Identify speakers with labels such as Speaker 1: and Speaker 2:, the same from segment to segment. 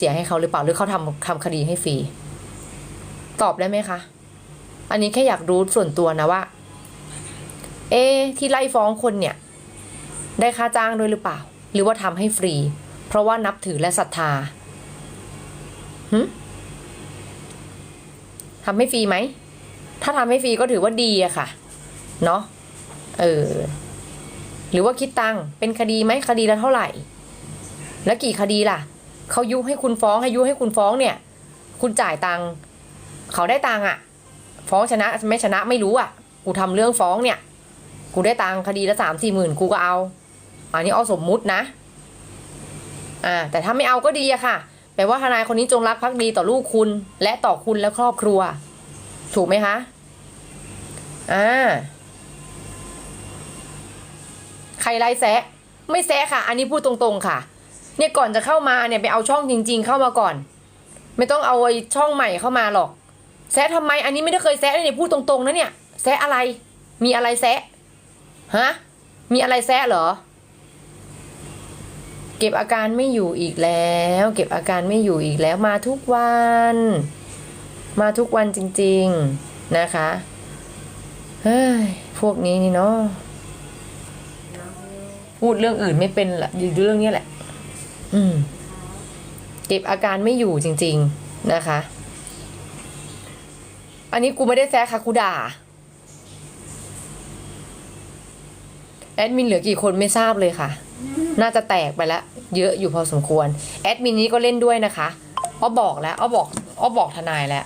Speaker 1: เสียให้เขาหรือเปล่าหรือเขาทำทำคดีให้ฟรี ตอบได้ไหมคะ อันนี้แค่อยากรู้ส่วนตัวนะว่า เอ ที่ไล่ฟ้องคนเนี่ย ได้ค่าจ้างด้วยหรือเปล่า หรือว่าทำให้ฟรี เพราะว่านับถือและศรัทธาหึทำให้ฟรีไหม ถ้าทำให้ฟรีก็ถือว่าดีอะค่ะ เนาะเออ หรือว่าคิดตังเป็นคดีไหมคดีละเท่าไหร่ แล้วกี่คดีล่ะ เขายุให้คุณฟ้องให้ยุให้คุณฟ้องเนี่ย คุณจ่ายตังค์เขาได้ตังค์อะฟ้องชนะไม่ชนะไม่รู้อะกูทำเรื่องฟ้องเนี่ย กูได้ตังค์คดีละสามสี่หมื่นกูก็เอา อันนี้เอาสมมุตินะอ่าแต่ถ้าไม่เอาก็ดีอะค่ะแปลว่าทนายคนนี้จงรักภักดีต่อลูกคุณ และต่อคุณและครอบครัว ถูกไหมคะอ่าใครไล่แซะ ไม่แซะค่ะ อันนี้พูดตรงๆค่ะ เนี่ยก่อนจะเข้ามาเนี่ยไปเอาช่องจริง ๆ เข้ามาก่อน ไม่ต้องเอาไอ้ช่องใหม่เข้ามาหรอกแซะทำไมอันนี้ไม่ได้เคยแซะเลยเนี่ยพูดตรงๆนะเนี่ยแซะอะไร มีอะไรแซะฮะมีอะไรแซะเหรอ เก็บอาการไม่อยู่อีกแล้ว เก็บอาการไม่อยู่อีกแล้วมาทุกวัน มาทุกวันจริง ๆนะคะเฮ้ยพวกนี้นี่เนาะพูดเรื่องอื่นไม่เป็นละอยู่เรื่องนี้แหละ อืมเก็บอาการไม่อยู่จริง ๆนะคะ อันนี้กูไม่ได้แซะค่ะกูด่า แอดมินเหลือกี่คนไม่ทราบเลยค่ะ น่าจะแตกไปแล้ว เยอะอยู่พอสมควร แอดมินนี้ก็เล่นด้วยนะคะอ้อบอกแล้วอ้อบอกอ้อบอกทนายแล้ว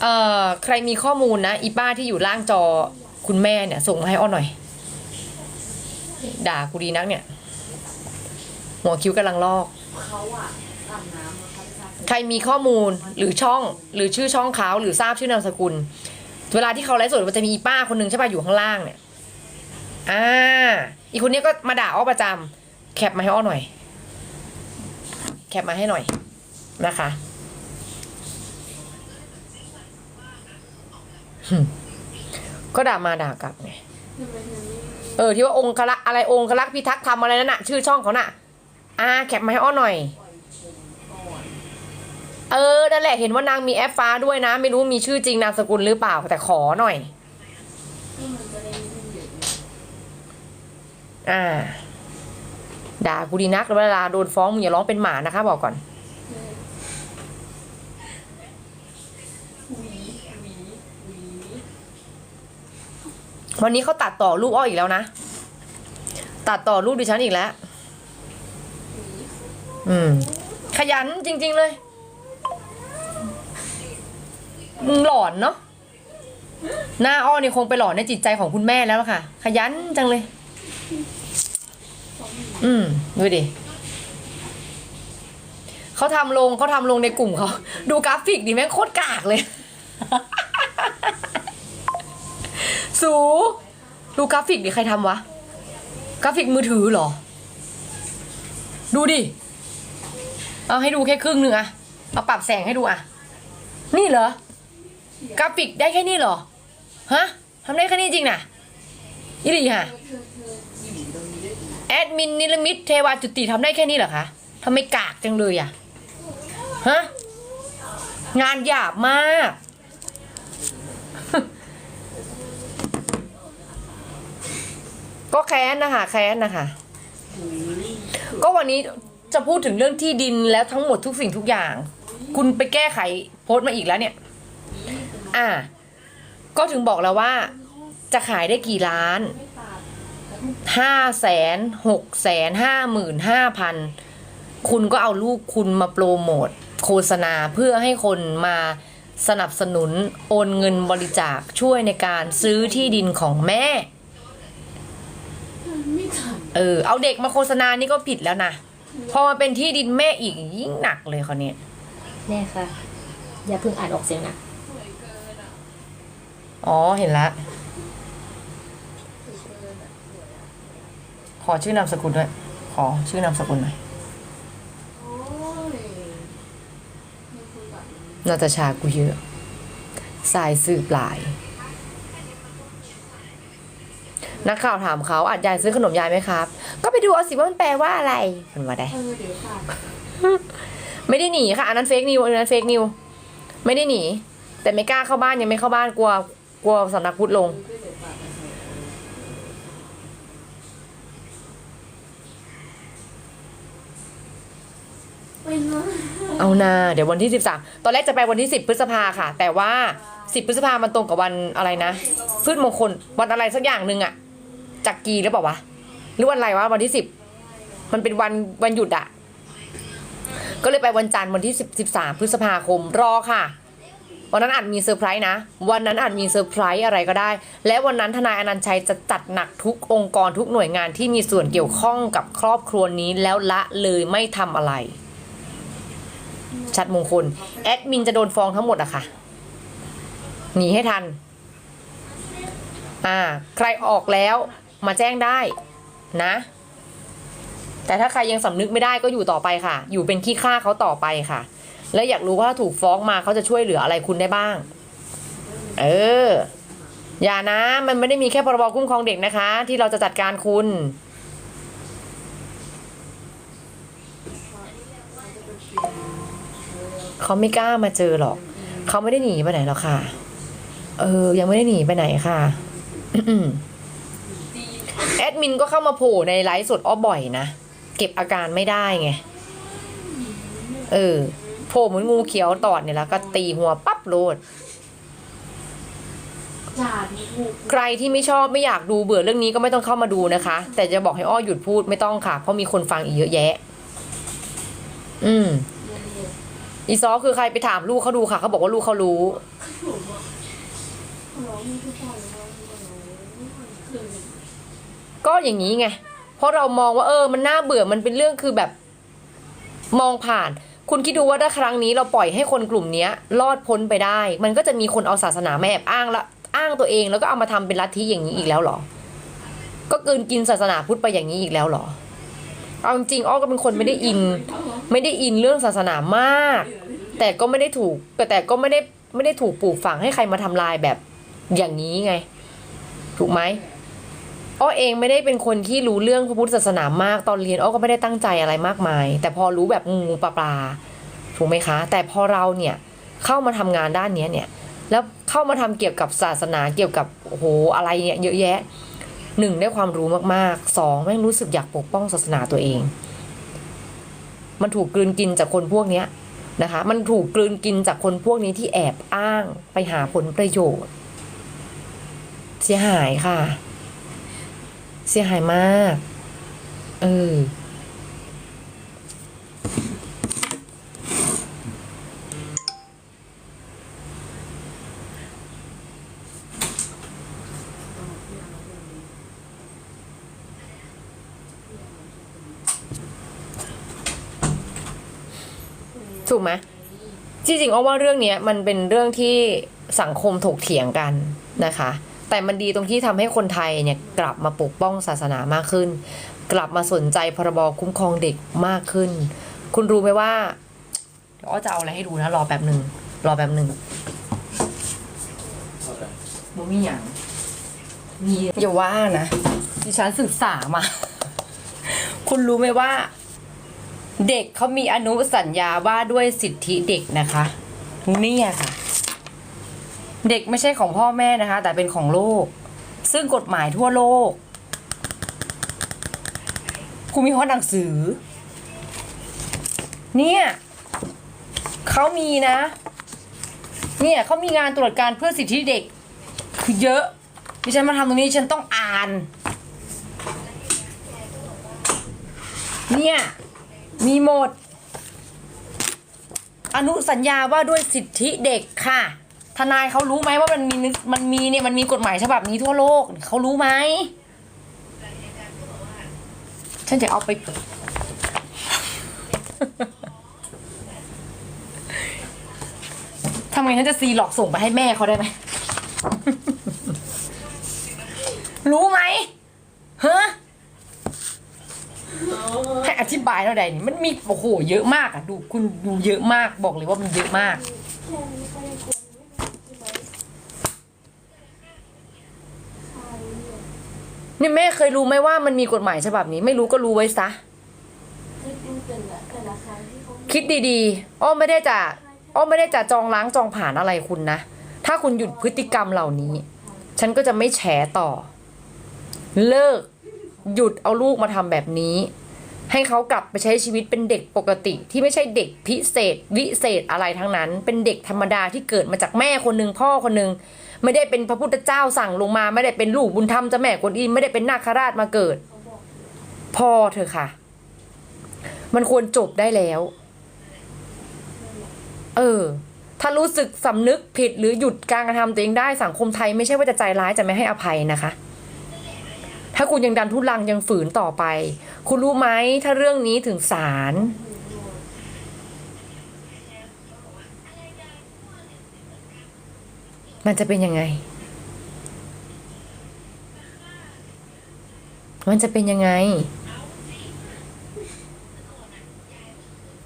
Speaker 1: เอ่อใครมีข้อมูลนะอีป้าที่อยู่ล่างจอคุณแม่เนี่ย ส่งมาให้อ้อหน่อย ด่ากูดีนักเนี่ย หัวคิ้วกำลังลอก
Speaker 2: เขาอะอาบน้ำแล้วเขาจะซัก
Speaker 1: ใครมีข้อมูลหรือช่องหรือชื่อช่องเขาหรือทราบชื่อนามสกุล เวลาที่เขาไลฟ์สดมันจะมีอีป้าคนหนึ่งใช่ป่ะอยู่ข้างล่างเนี่ยอ่าอีกคนนี้ก็มาด่าอ้อประจำแคปมาให้อ้อหน่อย แคปมาให้หน่อยนะคะหึก็ด่ามาด่ากลับไงเออที่ว่าองค์คลักษ์อะไรองค์คลักษ์พิทักษ์ทำอะไรนั่นน่ะ ชื่อช่องเขาน่ะ อ่าแคปมาให้อ้อหน่อย เออ นั่นแหละเห็นว่านางมีแอปฟ้าด้วยนะ ไม่รู้มีชื่อจริงนามสกุลหรือเปล่า แต่ขอหน่อย
Speaker 2: อ่า
Speaker 1: ด่ากูดีนักเวลาโดนฟ้องมึงอย่าร้องเป็นหมานะคะ บอกก่อน
Speaker 2: วั
Speaker 1: นนี้เขาตัดต่อรูปอ้ออีกแล้วนะ ตัดต่อรูปดิฉันอีกแล้ว อืม ขยันจริง ๆเลย หลอนเนาะหน้าอ้อนี่คงไปหลอนในจิตใจของคุณแม่แล้วล่ะค่ะ ขยันจังเลย อืมดูดิเขาทำลงเขาทำลงในกลุ่มเขาดูกราฟิกดิแม่งโคตรกากเลย สูดูกราฟิกดิใครทำวะ กราฟิกมือถือเหรอ ดูดิ เอาให้ดูแค่ครึ่งหนึ่งอะเอาปรับแสงให้ดูอะนี่เหรอกราฟิกได้แค่นี้เหรอฮะทำได้แค่นี้จริงน่ะยี่ดีฮะแอดมินนิรมิตเทวาจุติทำได้แค่นี้เหรอคะทำไมกากจังเลยอะฮะงานหยาบมากก็แค้นนะคะแค้นนะคะ ก็วันนี้ จะพูดถึงเรื่องที่ดินแล้วทั้งหมดทุกสิ่งทุกอย่าง คุณไปแก้ไขโพสต์มาอีกแล้วเนี่ย อ่า ก็ถึงบอกแล้วว่า จะขายได้กี่ล้านห้าแสนหกแสนห้าหมื่นห้าพันคุณก็เอาลูกคุณมาโปรโมทโฆษณาเพื่อให้คนมาสนับสนุนโอนเงินบริจาคช่วยในการซื้อที่ดินของแม่ เออ เอาเด็กมาโฆษณานี่ก็ผิดแล้วนะ พอมาเป็นที่ดินแม่อีกยิ่งหนักเลยเขาวเนี่ย
Speaker 3: แน่ค่ะ อย่าเพิ่งอ่านออกเสียงนะ
Speaker 2: สวยเกินอะ
Speaker 1: อ๋อเห็นละ
Speaker 2: สวยเกินอะสวยอะ
Speaker 1: ขอชื่อนามสกุลด้วย ขอชื่อนามสกุลหน่อย
Speaker 2: โอ้ยมันคือแบบ
Speaker 1: นาตาชากูเยอะ สายสืบหลาย นักข่าวถามเขาอัดยายซื้อขนมยายไหมครับ ก็ไปดูเอาสิว่ามันแปลว่าอะไรมันว่าได้
Speaker 2: เออเดี๋ยวค่ะ
Speaker 1: ไม่ได้หนีค่ะอันนั้นเฟกนิวอันนั้นเฟกนิวไม่ได้หนี แต่ไม่กล้าเข้าบ้านยังไม่เข้าบ้านกลัวกลัวสำนักพุทธลง
Speaker 2: เป็นวะ
Speaker 1: เอานาเดี๋ยววันที่สิบสามตอนแรกจะไปวันที่สิบพฤษภาค่ะ แต่ว่าสิบพฤษภามันตรงกับวันอะไรนะ พืชมงคลวันอะไรสักอย่างหนึ่งอะ จักรีหรือเปล่าวะหรือวันอะไรวะวันที่สิบมันเป็นวันวันหยุดอะก็เลยไปวันจันทร์วันที่สิบสิบสามพฤษภาคมรอค่ะ วันนั้นอาจมีเซอร์ไพรส์นะ วันนั้นอาจมีเซอร์ไพรส์อะไรก็ได้ และวันนั้นทนายอนันต์ชัยจะจัดหนักทุกองค์กรทุกหน่วยงานที่มีส่วนเกี่ยวข้องกับครอบครัวนี้แล้วละเลยไม่ทำอะไร ชัดมงคล แอดมินจะโดนฟ้องทั้งหมดอะค่ะหนีให้ทัน อ่า ใครออกแล้ว มาแจ้งได้นะ แต่ถ้าใครยังสำนึกไม่ได้ก็อยู่ต่อไปค่ะ อยู่เป็นขี้ข้าเขาต่อไปค่ะ แล้วอยากรู้ว่าถูกฟ้องมาเขาจะช่วยเหลืออะไรคุณได้บ้าง เออ อย่านะ มันไม่ได้มีแค่พรบคุ้มครองเด็กนะคะ ที่เราจะจัดการคุณเขาไม่กล้ามาเจอหรอก เขาไม่ได้หนีไปไหนหรอกค่ะ เออ ยังไม่ได้หนีไปไหนค่ะ ดมินก็เข้ามาโผล่ในไลฟ์สดอ้อบ่อยนะ เก็บอาการไม่ได้ไง เออโผล่เหมือนงูเขียวตอดเนี่ยแล้วก็ตีหัวปั๊บโลดใครที่ไม่ชอบไม่อยากดูเบื่อเรื่องนี้ก็ไม่ต้องเข้ามาดูนะคะ แต่จะบอกให้อ้อหยุดพูดไม่ต้องค่ะ เพราะมีคนฟังอีกเยอะแยะ อืมอีซอคือใครไปถามลูกเขาดูค่ะ เขาบอกว่าลูกเขารู้
Speaker 2: ร้องมีทุกคนร้องคือ
Speaker 1: ก็อย่างนี้ไง เพราะเรามองว่าเออ มันน่าเบื่อมันเป็นเรื่องคือแบบ มองผ่าน คุณคิดดูว่าถ้าครั้งนี้เราปล่อยให้คนกลุ่มเนี้ยรอดพ้นไปได้ มันก็จะมีคนเอาศาสนาแอบอ้างละอ้างตัวเอง แล้วก็เอามาทำเป็นลัทธิอย่างนี้อีกแล้วหรอ ก็เกินกินศาสนาพุทธไปอย่างนี้อีกแล้วหรอ เอาจริงๆอ้อก็เป็นคนไม่ได้อิน ไม่ได้อินเรื่องศาสนามาก แต่ก็ไม่ได้ถูกแต่แต่ก็ไม่ได้ไม่ได้ถูกปลูกฝังให้ใครมาทำลายแบบอย่างนี้ไง ถูกไหม อ้อเองไม่ได้เป็นคนที่รู้เรื่องพระพุทธศาสนามาก ตอนเรียนอ้อก็ไม่ได้ตั้งใจอะไรมากมาย แต่พอรู้แบบงูปลาปลาถูกไหมคะ แต่พอเราเนี่ยเข้ามาทำงานด้านนี้เนี่ย แล้วเข้ามาทำเกี่ยวกับศาสนาเกี่ยวกับโอ้โหอะไรเนี่ยเยอะแยะหนึ่งได้ความรู้มากๆสองแม่งรู้สึกอยากปกป้องศาสนาตัวเอง มันถูกกลืนกินจากคนพวกเนี้ยนะคะ มันถูกกลืนกินจากคนพวกนี้ที่แอบอ้างไปหาผลประโยชน์ เสียหายค่ะ เสียหายมาก เออ ถูกไหมจริงๆอ้อว่าเรื่องนี้มันเป็นเรื่องที่สังคมถกเถียงกันนะคะ แต่มันดีตรงที่ทำให้คนไทยเนี่ยกลับมาปกป้องศาสนามากขึ้น กลับมาสนใจพรบคุ้มครองเด็กมากขึ้น คุณรู้ไหมว่าเดี๋ยวอ้อจะเอาอะไรให้ดูนะ รอแป๊บหนึ่งรอแป๊บหนึ่งบ่มีอย่างมีอย่าว่านะดิฉันศึกษามา คุณรู้ไหมว่า เด็กเขามีอนุสัญญาว่าด้วยสิทธิเด็กนะคะเนี่ยค่ะ เด็กไม่ใช่ของพ่อแม่นะคะ แต่เป็นของโลก ซึ่งกฎหมายทั่วโลกคุณมีข้อหนังสือ เนี่ยเขามีนะ เนี่ยเขามีงานตรวจการเพื่อสิทธิเด็ก คือเยอะดิฉันมาทำตรงนี้ฉันต้องอ่าน เนี่ย มีหมด อนุสัญญาว่าด้วยสิทธิเด็กค่ะ ทนายเขารู้ไหมว่ามันมีมันมีเนี่ยมันมีกฎหมายฉบับนี้ทั่วโลกเขารู้ไหมฉันจะเอาไป ทำไงฉันจะซีหลอกส่งไปให้แม่เขาได้ไหม รู้ไหมฮะให้อธิบายเท่าใดนี่มันมีโอ้โหเยอะมากอะดูคุณดูเยอะมากบอกเลยว่ามันเยอะมาก นี่แม่เคยรู้ไหมว่ามันมีกฎหมายฉบับนี้ ไม่รู้ก็รู้ไว้ซะ คิดดีๆ อ้อไม่ได้จะอ้อไม่ได้จะจองล้างจองผ่านอะไรคุณนะ ถ้าคุณหยุดพฤติกรรมเหล่านี้ ฉันก็จะไม่แฉต่อ เลิก หยุดเอาลูกมาทำแบบนี้ ให้เขากลับไปใช้ชีวิตเป็นเด็กปกติ ที่ไม่ใช่เด็กพิเศษ วิเศษอะไรทั้งนั้น เป็นเด็กธรรมดาที่เกิดมาจากแม่คนหนึ่งพ่อคนหนึ่ง ไม่ได้เป็นพระพุทธเจ้าสั่งลงมา ไม่ได้เป็นลูกบุญธรรมเจ้าแม่กวนอิมไม่ได้เป็นนาคราชมาเกิด พอเถอะค่ะ มันควรจบได้แล้ว เออ ถ้ารู้สึกสำนึกผิดหรือหยุดการกระทำตัวเองได้สังคมไทยไม่ใช่ว่าจะใจร้ายจะไม่ให้อภัยนะคะถ้าคุณยังดันทุลังยังฝืนต่อไป คุณรู้ไหมถ้าเรื่องนี้ถึงศาล มันจะเป็นยังไง มันจะเป็นยังไง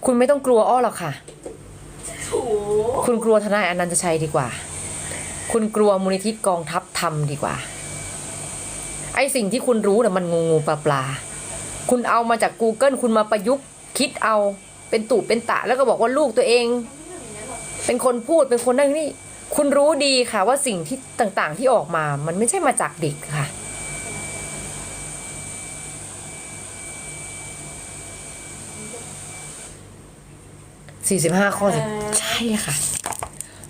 Speaker 1: คุณไม่ต้องกลัวอ้อหรอกค่ะ คุณกลัวทนายอนันตชัยดีกว่า คุณกลัวมูลนิธิกองทัพธรรมดีกว่า ไอสิ่งที่คุณรู้น่ะมันงูงูปลาปลา คุณเอามาจาก Google คุณมาประยุกต์ คิดเอาเป็นตุเป็นตะ แล้วก็บอกว่าลูกตัวเอง เป็นคนพูดเป็นคนนั่นนี่ คุณรู้ดีค่ะว่าสิ่งที่ต่างๆที่ออกมา มันไม่ใช่มาจากเด็กค่ะ สี่สิบห้าข้อสิใช่ค่ะ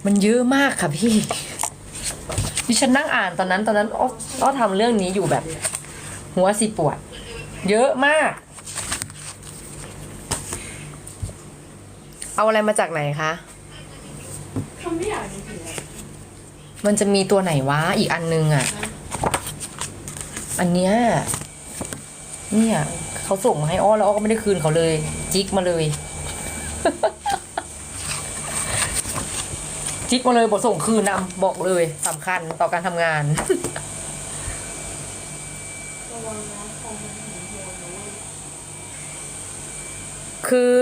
Speaker 1: มันเยอะมากค่ะพี่ ดิฉันนั่งอ่านตอนนั้นตอนนั้นอ้ออ้อทำเรื่องนี้อยู่แบบ หัวสิปวด เยอะมาก เอาอะไรมาจากไหนคะ
Speaker 2: ทำไม่อยากจริงๆอะ
Speaker 1: มันจะมีตัวไหนวะอีกอันนึงอะ อันเนี้ยเนี่ยเขาส่งมาให้อ้อแล้วอ้อก็ไม่ได้คืนเขาเลย จิกมาเลย จิกมาเลยบอกส่งคืนนำบอกเลยสำคัญต่อการทำงานคือ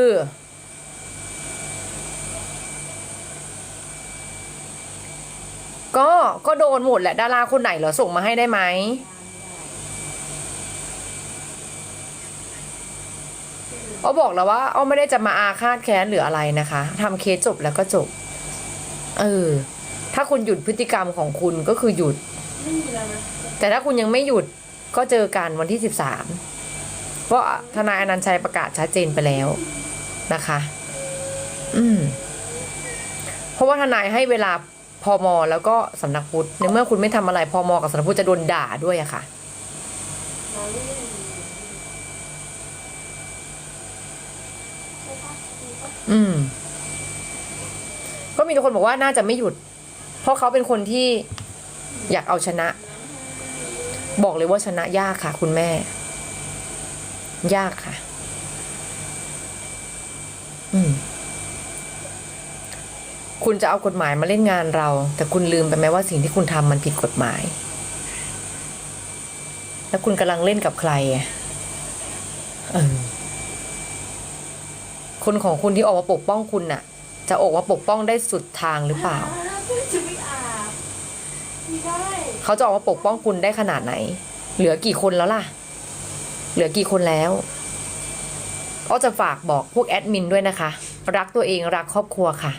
Speaker 1: ก็ก็โดนหมดแหละดาราคนไหนเหรอส่งมาให้ได้ไหมอ้อบอกแล้วว่าอ้อไม่ได้จะมาอาฆาตแค้นหรืออะไรนะคะทำเคสจบแล้วก็จบ เออ ถ้าคุณหยุดพฤติกรรมของคุณก็คือหยุด
Speaker 2: แต่
Speaker 1: ถ้าคุณยังไม่หยุดก็เจอกันวันที่สิบสามเพราะทนายอนันชัยประกาศชัดเจนไปแล้วนะคะ อืม เพราะว่าทนายให้เวลา พมแล้วก็สำนักพุทธในเมื่อคุณไม่ทำอะไรพมกับสำนักพุทธจะโดนด่าด้วยอะค่ะ
Speaker 2: น้องไม่ได้ดีใช่ปะดีปะ
Speaker 1: อืม ก็มีคนบอกว่าน่าจะไม่หยุด เพราะเขาเป็นคนที่อยากเอาชนะ บอกเลยว่าชนะยากค่ะ คุณแม่ ยากค่ะ อืม คุณจะเอากฎหมายมาเล่นงานเรา แต่คุณลืมไปไหมว่าสิ่งที่คุณทำมันผิดกฎหมาย แล้วคุณกำลังเล่นกับใครอะเออคนของคุณที่ออกมาปกป้องคุณน่ะ จะออกมาปกป้องได้สุดทางหรือเปล่า
Speaker 2: จะไม่อาบไม่ได้
Speaker 1: เขาจะออกมาปกป้องคุณได้ขนาดไหน เหลือกี่คนแล้วล่ะ เหลือกี่คนแล้วก็จะฝากบอกพวกแอดมินด้วยนะคะ รักตัวเองรักครอบครัวค่ะ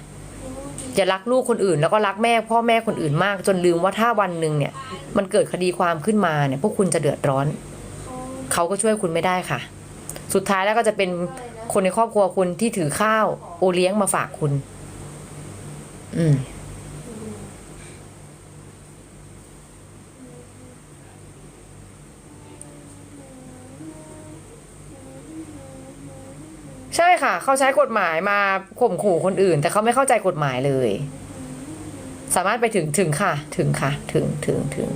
Speaker 1: อย่ารักลูกคนอื่น แล้วก็รักแม่พ่อแม่คนอื่นมาก จนลืมว่าถ้าวันหนึ่งเนี่ย มันเกิดคดีความขึ้นมาเนี่ย พวกคุณจะเดือดร้อน เขาก็ช่วยคุณไม่ได้ค่ะ สุดท้ายแล้วก็จะเป็นคนในครอบครัวคุณที่ถือข้าวโอเลี้ยงมาฝากคุณ อืม ค่ะ เขาใช้กฎหมายมาข่มขู่คนอื่น แต่เขาไม่เข้าใจกฎหมายเลย สามารถไปถึงถึงค่ะ ถึงค่ะ ถึงถึงถึง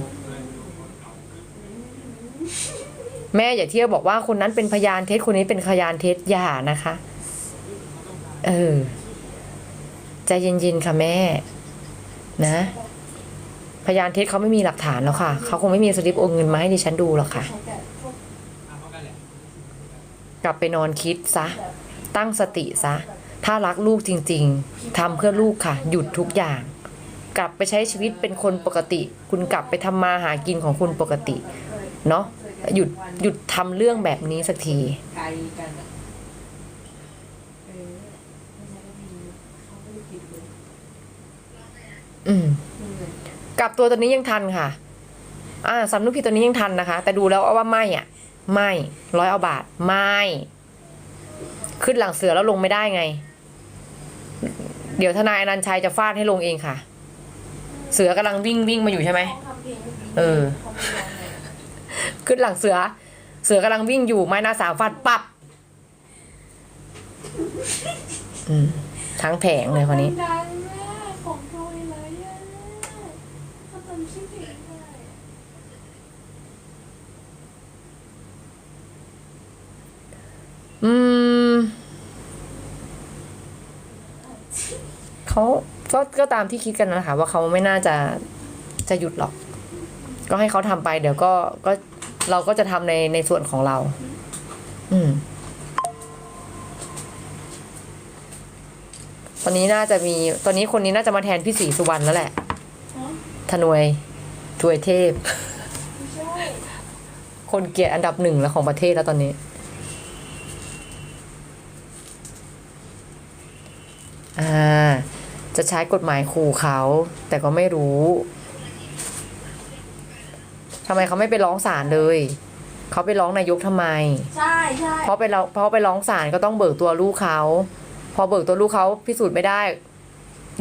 Speaker 1: แม่อย่าเที่ยวบอกว่าคนนั้นเป็นพยานเท็จคนนี้เป็นพยานเท็จอย่านะคะ เออใจเย็นๆค่ะแม่ นะพยานเท็จเขาไม่มีหลักฐานแล้วค่ะ เขาคงไม่มีสลิปโอนเงินมาให้ดิฉันดูหรอกค่ะ
Speaker 2: ก
Speaker 1: ลับไปนอนคิดซะ ตั้งสติซะ ถ้ารักลูกจริงๆ ทำเพื่อลูกค่ะ หยุดทุกอย่าง กลับไปใช้ชีวิตเป็นคนปกติ คุณกลับไปทำมาหากินของคุณปกติ เนาะหยุดหยุดทำเรื่องแบบนี้สักที
Speaker 2: อื
Speaker 1: มกลับตัวตัวนี้ยังทันค่ะ อ่าสำนึกผิดตัวนี้ยังทันนะคะ แต่ดูแล้วว่าไม่อะ ไม่ร้อยเอาบาท ไม่ ขึ้นหลังเสือแล้วลงไม่ได้ไง เดี๋ยวทนายอนันชัยจะฟาดให้ลงเองค่ะ เสือกำลังวิ่งวิ่งมาอยู่ใช่ไหม
Speaker 2: เอ
Speaker 1: อ
Speaker 2: ขึ้
Speaker 1: นหลังเสือ เสือกำลังวิ่งอยู่ไม้หน้าสามฟาดปับทั้งแผงเลยคนนี้
Speaker 2: ของโดยเลยอะทำจำชื่อเพลงได้
Speaker 1: เขาก็ก็ตามที่คิดกันนะคะว่าเขาไม่น่าจะจะหยุดหรอก ก็ให้เขาทำไป เดี๋ยวก็ก็เราก็จะทำในในส่วนของเรา อืม ตอนนี้น่าจะมี ตอนนี้คนนี้น่าจะมาแทนพี่ศรีสุวรรณแล้วแหละ
Speaker 2: ฮะ
Speaker 1: ธนวยถวยเทพ คนเกียดอันดับหนึ่งแล้วของประเทศแล้วตอนนี้อ่า จะใช้กฎหมายขู่เขา แต่ก็ไม่รู้ทำไมเขาไม่ไปร้องศาลเลย เขาไปร้องนายกทำไม
Speaker 2: ใช่ใช่
Speaker 1: เพราะไปร้องเพราะไปร้องศาลก็ต้องเบิกตัวลูกเขา พอเบิกตัวลูกเขาพิสูจน์ไม่ได้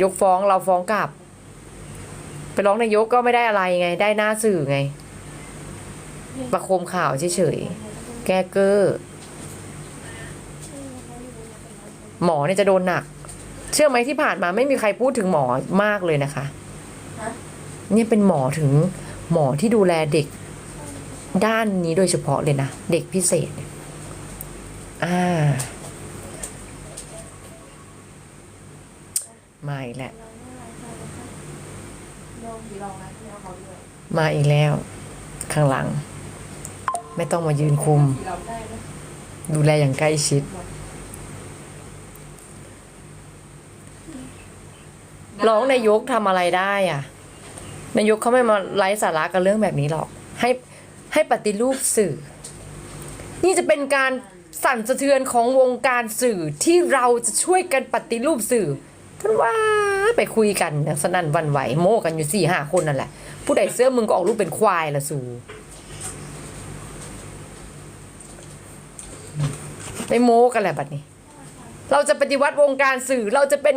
Speaker 1: ยกฟ้องเราฟ้องกลับ ไปร้องนายกก็ไม่ได้อะไรไง ได้หน้าสื่อไง ประโคมข่าวเฉยๆ แก้เกอร์ หมอเนี่ยจะโดนหนัก เชื่อไหมที่ผ่านมาไม่มีใครพูดถึงหมอมากเลยนะคะ
Speaker 2: ฮะ
Speaker 1: เนี่ยเป็นหมอถึงหมอที่ดูแลเด็ก ด้านนี้โดยเฉพาะเลยนะ เด็กพิเศษเนี่ยอ่ามาอีกแล้ว
Speaker 2: โดนผีหลอกนะที่เอาเขาด้วย
Speaker 1: มาอีกแล้ว ข้างหลัง ไม่ต้องมายืนคุม
Speaker 2: ผีหลอกได้นะ
Speaker 1: ดูแลอย่างใกล้ชิด ร้องนายกทำอะไรได้อะนายกเขาไม่มาไร้สาระกับเรื่องแบบนี้หรอกให้ให้ปฏิรูปสื่อ นี่จะเป็นการสั่นสะเทือนของวงการสื่อที่เราจะช่วยกันปฏิรูปสื่อท่านว่าไปคุยกันอย่างสนั่นวันไหวโม้กันอยู่สี่ห้าคนนั่นแหละ ผู้ใดเสื้อมึงก็ออกรูปเป็นควายละสูไปโม้กันแหละบัดนี้ เราจะปฏิวัติวงการสื่อเราจะเป็น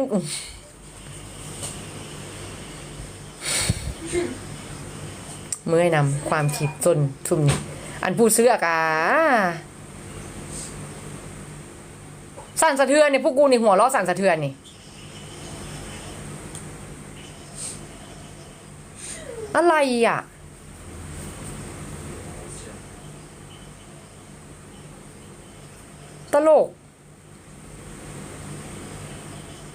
Speaker 1: เมื่อยนำความคิดจนทุ่มอันผู้ซื้อกาสั่นสะเทือนเนี่ยพวกกูนี่หัวล้อสั่นสะเทือนนี่อะไรอะตลก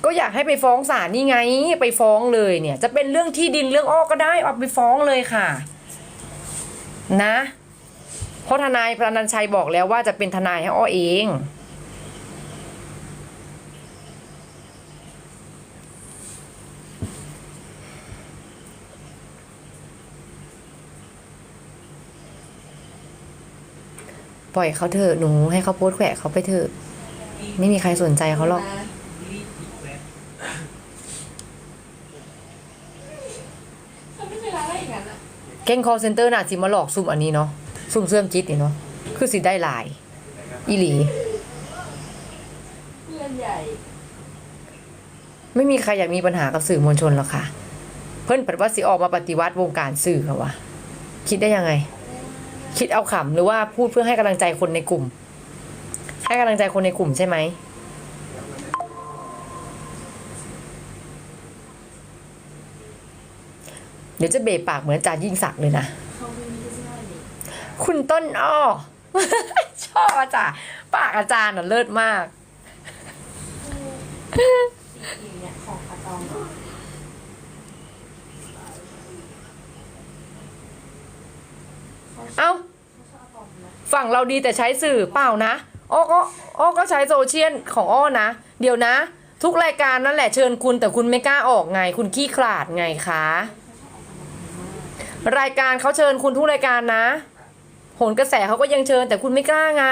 Speaker 1: ก็อยากให้ไปฟ้องศาลนี่ไง ไปฟ้องเลยเนี่ย จะเป็นเรื่องที่ดินเรื่องอ้อก็ได้เอาไปฟ้องเลยค่ะ นะเพราะทนายพระนันชัยบอกแล้วว่าจะเป็นทนายให้อ้อเองปล่อยเขาเถอะหนูให้เขาโพสแขวะเขาไปเถอะ ไม่มีใครสนใจเขาหรอก
Speaker 2: เขาไม่เคยร้ายอะไรอย่างนั้นอะ
Speaker 1: แก๊ง call center น่ะสิมาหลอกซุ่มอันนี้เนาะซุ่มเสื่อมจิตนี่เนาะคือสิได้หลาย อีหลี
Speaker 2: เพื่อนใหญ่
Speaker 1: ไม่มีใครอยากมีปัญหากับสื่อมวลชนหรอกค่ะ เพิ่นปัดว่าสิออกมาปฏิวัติวงการสื่อค่ะวะคิดได้ยังไง คิดเอาขำหรือว่าพูดเพื่อให้กำลังใจคนในกลุ่ม ให้กำลังใจคนในกลุ่มใช่ไหม เดี๋ยวจะเบะปากเหมือนอาจารย์ยิ่งศักดิ์เลยนะ คุณต้นอ้อ ชอบอาจารย์ปากอาจารย์น่ะเลิศมาก
Speaker 2: เนี่ยของปะตอง
Speaker 1: เอ้า ฝั่งเราดีแต่ใช้สื่อเปล่านะอ้อก็อ้อก็ใช้โซเชียลของอ้อนะ เดี๋ยวนะ ทุกรายการนั่นแหละเชิญคุณแต่คุณไม่กล้าออกไง คุณขี้ขลาดไงคะ รายการเขาเชิญคุณทุกรายการนะโหนกระแสเขาก็ยังเชิญ แต่คุณไม่กล้าไง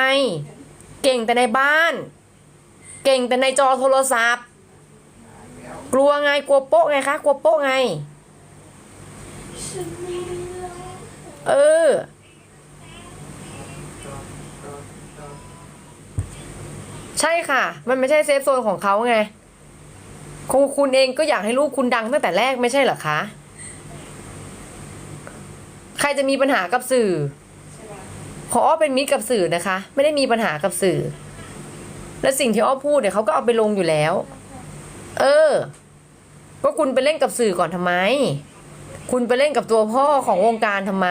Speaker 1: เก่งแต่ในบ้าน เก่งแต่ในจอโทรศัพท์ กลัวไงกลัวโป๊ะไงคะกลัวโป๊ะไง เออ ใช่ค่ะ มันไม่ใช่เซฟโซนของเขาไงครูคุณเองก็อยากให้ลูกคุณดังตั้งแต่แรกไม่ใช่เหรอคะ ใครจะมีปัญหากับสื่อ ขออ้อเป็นมิตรกับสื่อนะคะ ไม่ได้มีปัญหากับสื่อ และสิ่งที่อ้อพูดเนี่ยเขาก็เอาไปลงอยู่แล้ว เออว่าคุณไปเล่นกับสื่อก่อนทำไม คุณไปเล่นกับตัวพ่อของวงการทำไม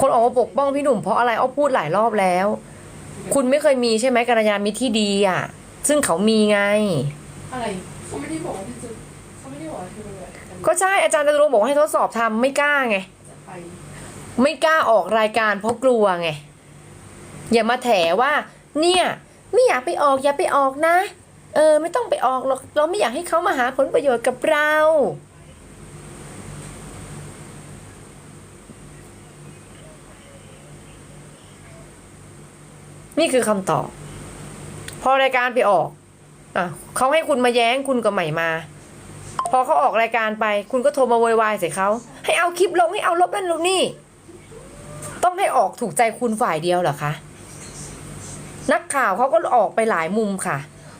Speaker 1: คนออกมาปกป้องพี่หนุ่มเพราะอะไรอ้อพูดหลายรอบแล้ว คุณไม่เคยมีใช่ไหมกัลยาณมิตรที่ดีอะ ซึ่งเขามีไง
Speaker 2: อะไรเขาไม่ได้บอกว่าพี่จ เขาไม่ได้บอกว่าพี่จะแบบ
Speaker 1: ก็ใช่อาจารย์จตุรงค์บอกให้ทดสอบทำไม่กล้าไง
Speaker 2: จะไป
Speaker 1: ไม่กล้าออกรายการเพราะกลัวไง อย่ามาแถว่า เนี่ย ไม่อยากไปออกอย่าไปออกนะ เออ ไม่ต้องไปออกหรอกเราไม่อยากให้เขามาหาผลประโยชน์กับเรา นี่คือคำตอบ พอรายการไปออกอะเขาให้คุณมาแย้งคุณก็ใหม่มา พอเขาออกรายการไป คุณก็โทรมาโวยวายใส่เขาให้เอาคลิปลงให้เอาลบนั่นลบนี่ ต้องให้ออกถูกใจคุณฝ่ายเดียวเหรอคะนักข่าวเขาก็ออกไปหลายมุมค่ะ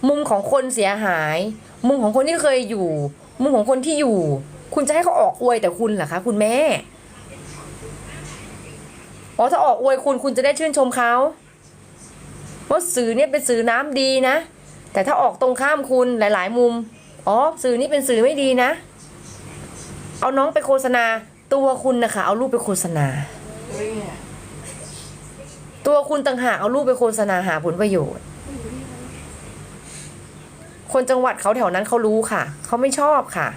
Speaker 1: มุมของคนเสียหาย มุมของคนที่เคยอยู่ มุมของคนที่อยู่ คุณจะให้เขาออกอวยแต่คุณเหรอคะคุณแม่อ๋อถ้าออกอวยคุณคุณจะได้ชื่นชมเขาว่าสื่อเนี่ยเป็นสื่อน้ำดีนะ แต่ถ้าออกตรงข้ามคุณหลาย ๆ มุม อ๋อสื่อนี่เป็นสื่อไม่ดีนะ เอาน้องไปโฆษณา ตัวคุณนะคะเอารูปไปโฆษณา ตัวคุณต่างหากเอารูปไปโฆษณาหาผลประโยชน์ คนจังหวัดเขาแถวนั้นเขารู้ค่ะ เขาไม่ชอบค่ะ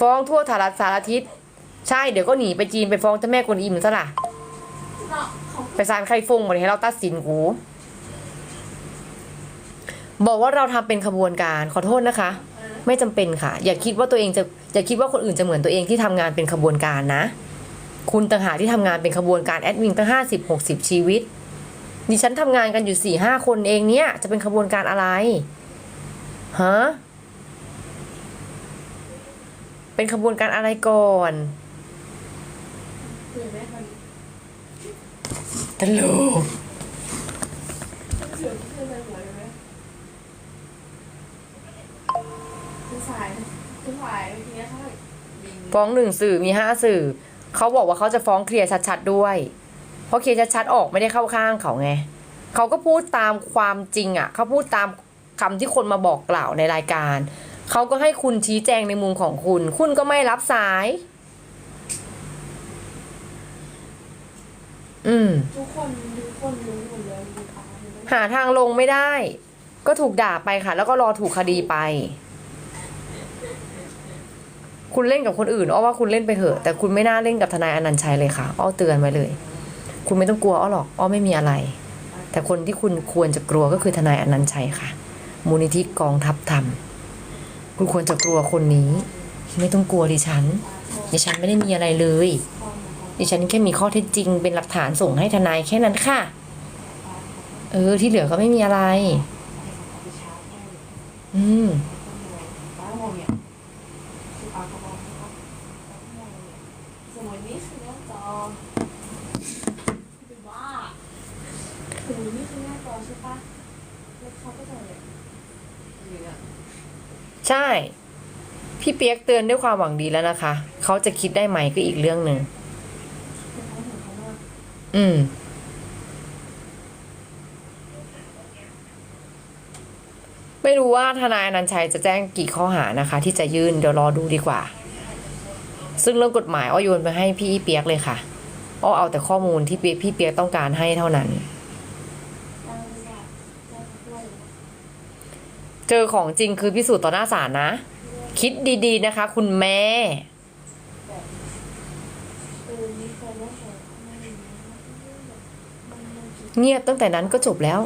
Speaker 1: ฟ้องทั่วสารสารทิศใช่เดี๋ยวก็หนีไปจีนไปฟ้องเจ้าแม่กวนอิมซะล่ะ ไปซานไข่ฟงมาเลยให้เราตัดสินกู บอกว่าเราทำเป็นขบวนการขอโทษนะคะ ไม่จำเป็นค่ะ อย่าคิดว่าตัวเองจะอย่าคิดว่าคนอื่นจะเหมือนตัวเองที่ทำงานเป็นขบวนการนะ คุณต่างหากที่ทำงานเป็นขบวนการแอดมินตั้งห้าสิบหกสิบชีวิตดิฉันทำงานกันอยู่สี่ห้าคนเองเนี่ยจะเป็นขบวนการอะไรฮะเป็นขบวนการอะไรก่อน
Speaker 2: เผื่อแม่มัน
Speaker 1: ตลก
Speaker 2: เผื่อเผื่อในหัวเลยไหมคือสายคือสายเมื่อกี้เขาบิน
Speaker 1: ฟ้องหนึ่งสื่อมีห้าสื่อ เขาบอกว่าเขาจะฟ้องเคลียร์ชัดๆด้วย เพราะเคลียร์ชัดๆออกไม่ได้เข้าข้างเขาไง เขาก็พูดตามความจริงอะ เขาพูดตามคำที่คนมาบอกกล่าวในรายการ เขาก็ให้คุณชี้แจงในมุมของคุณ คุณก็ไม่รับสาย อืม
Speaker 2: ทุกคนทุกคนรู้หมดเลยดูตาดูไหม
Speaker 1: หาทางลงไม่ได้ ก็ถูกด่าไปค่ะ แล้วก็รอถูกคดีไป คุณเล่นกับคนอื่นอ้อว่าคุณเล่นไปเถอะ แต่คุณไม่น่าเล่นกับทนายอนันต์ชัยเลยค่ะอ้อเตือนไว้เลย คุณไม่ต้องกลัวอ้อหรอกอ้อไม่มีอะไร แต่คนที่คุณควรจะกลัวก็คือทนายอนันต์ชัยค่ะ มูลนิธิกองทัพธรรมคุณควรจะกลัวคนนี้ ไม่ต้องกลัวดิฉันดิฉันไม่ได้มีอะไรเลย ดิฉันแค่มีข้อเท็จจริง เป็นหลักฐานส่งให้ทนายแค่นั้นค่ะ เออ ที่เหลือก็ไม่มีอะไร อืม
Speaker 2: ป้ามอใช่ปะแล้วเขาก็จะแบบอย่างเงี้ย
Speaker 1: ใช่ พี่เปียกเตือนด้วยความหวังดีแล้วนะคะ เขาจะคิดได้ไหมก็อีกเรื่องหนึ่ง
Speaker 2: คือเขาเหมือนเขาว่า
Speaker 1: อืม ไม่รู้ว่าทนายอนันชัยจะแจ้งกี่ข้อหานะคะ ที่จะยื่นเดี๋ยวรอดูดีกว่า ซึ่งเรื่องกฎหมายอ้อโยนไปให้พี่เปียกเลยค่ะอ้อเอาแต่ข้อมูลที่พี่เปียกต้องการให้เท่านั้น เจอของจริงคือพิสูจน์ต่อหน้าศาลนะ คิดดีๆนะคะ คุณแม่
Speaker 2: เออมีคนว่าเขาไม่ได้มันมันคิด
Speaker 1: เงียบตั้งแต่นั้นก็จบแล้ว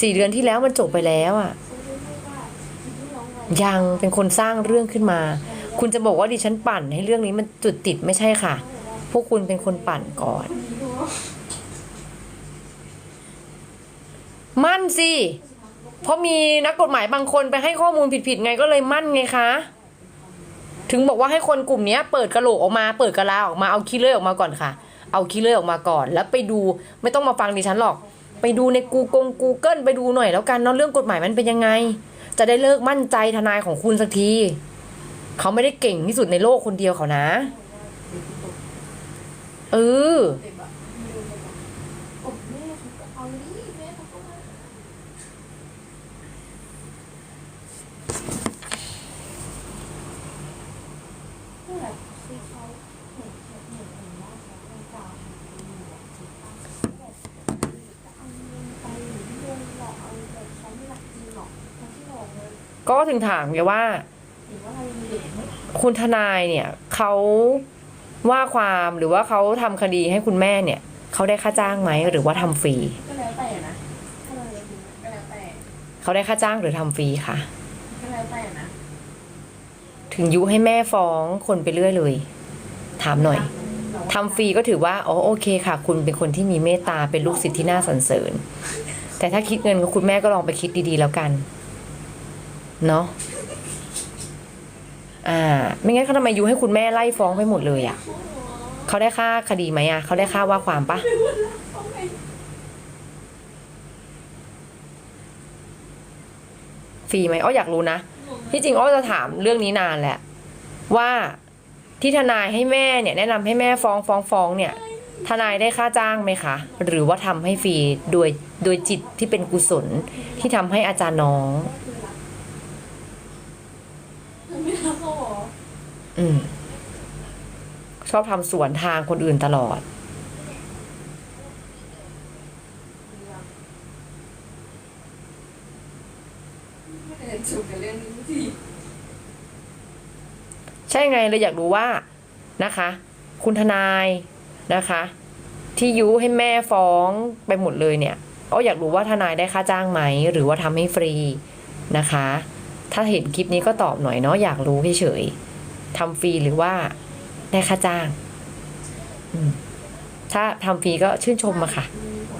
Speaker 1: สี่เดือนที่แล้วมันจบไปแล้วอะ่ะ ยังเป็นคนสร้างเรื่องขึ้นมา คุณจะบอกว่าดิฉันปั่นให้เรื่องนี้มันจุดติดไม่ใช่ค่ะ พวกคุณเป็นคนปั่นก่อน มั่นสิเพราะมีนักกฎหมายบางคนไปให้ข้อมูลผิดๆไงก็เลยมั่นไงคะถึงบอกว่าให้คนกลุ่มนี้เปิดกระโหลกออกมา เปิดกระลาออกมาเอาขี้เลื่อยออกมาก่อนค่ะ เอาขี้เลื่อยออกมาก่อน แล้วไปดูไม่ต้องมาฟังดิฉันหรอก ไปดูในกูกงกูเกิลไปดูหน่อยแล้วกันเนาะเรื่องกฎหมายมันเป็นยังไง จะได้เลิกมั่นใจทนายของคุณสักที เขาไม่ได้เก่งที่สุดในโลกคนเดียวเขานะ เออ
Speaker 2: เด็กแบบไม่รู้เลยแบบผมแม่เขาก็เอาดิแม่เขาก็มานี่แหละคือเขาเหมือนเหมือนเหมือนเหมือนว่าเขาเป็นกาวทำดีแบบถูกต้องแบบจะเอาเงินไปหรือเงินหลอกเอาแบบเขาไม่รักจริงหรอกเขาที่หลอกเลย
Speaker 1: ก็ถึงถามไงว่า
Speaker 2: หรือว่าเรายังมีเด็กไหม
Speaker 1: คุณทนายเนี่ยเขาว่าความหรือว่าเขาทำคดีให้คุณแม่เนี่ยเขาได้ค่าจ้างไหมหรือว่าทำฟรี
Speaker 2: ก็แล้วแต่นะถ้าเรายังดูก็แล้วแต่
Speaker 1: เขาได้ค่าจ้างหรือทำฟรีคะ
Speaker 2: ก็แล้วแต่นะ
Speaker 1: ถึงยุให้แม่ฟ้องคนไปเรื่อยเลย ถามหน่อยทำฟรีก็ถือว่าอ๋อโอเคค่ะ คุณเป็นคนที่มีเมตตาเป็นลูกศิษย์ที่น่าสรรเสริญ แต่ถ้าคิดเงินกับคุณแม่ก็ลองไปคิดดีๆแล้วกัน เนาะอ่า ไม่งั้นเขาทำไมยุให้คุณแม่ไล่ฟ้องไปหมดเลยอะ่ะเขาได้ค่าคดีไหมอะ่ะเขาได้ค่าว่าความปะฟรีไหมอ้ออยากรู้นะที่จริงอ้อจะถามเรื่องนี้นานแหละ ว่าที่ทนายให้แม่เนี่ย แนะนำให้แม่ฟ้องฟ้องฟ้องเนี่ย ทนายได้ค่าจ้างไหมคะ หรือว่าทำให้ฟรีโดยโดยจิตที่เป็นกุศลที่ทำให้อาจารย์น้อง
Speaker 2: ไม่รักเขาเหรอ
Speaker 1: อืม ชอบทำสวนทางคนอื่นตลอด
Speaker 2: จูบกันเรื่องนี้สิ
Speaker 1: ใช่ไงเลยอยากรู้ว่านะคะ คุณทนายนะคะ ที่ยุให้แม่ฟ้องไปหมดเลยเนี่ยอ้ออยากรู้ว่าทนายได้ค่าจ้างไหม หรือว่าทำให้ฟรีนะคะ ถ้าเห็นคลิปนี้ก็ตอบหน่อยเนาะอยากรู้เฉยๆ ทำฟรีหรือว่าได้ค่าจ้างถ้าทำฟรีก็ชื่นชมอะค่ะ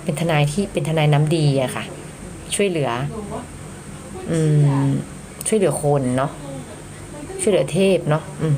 Speaker 1: เป็นทนายที่เป็นทนายน้ำดีอะค่ะ ช่วยเหลือ อืม ช่วยเหลือคนเนาะช่วยเหลือเทพเนาะอืม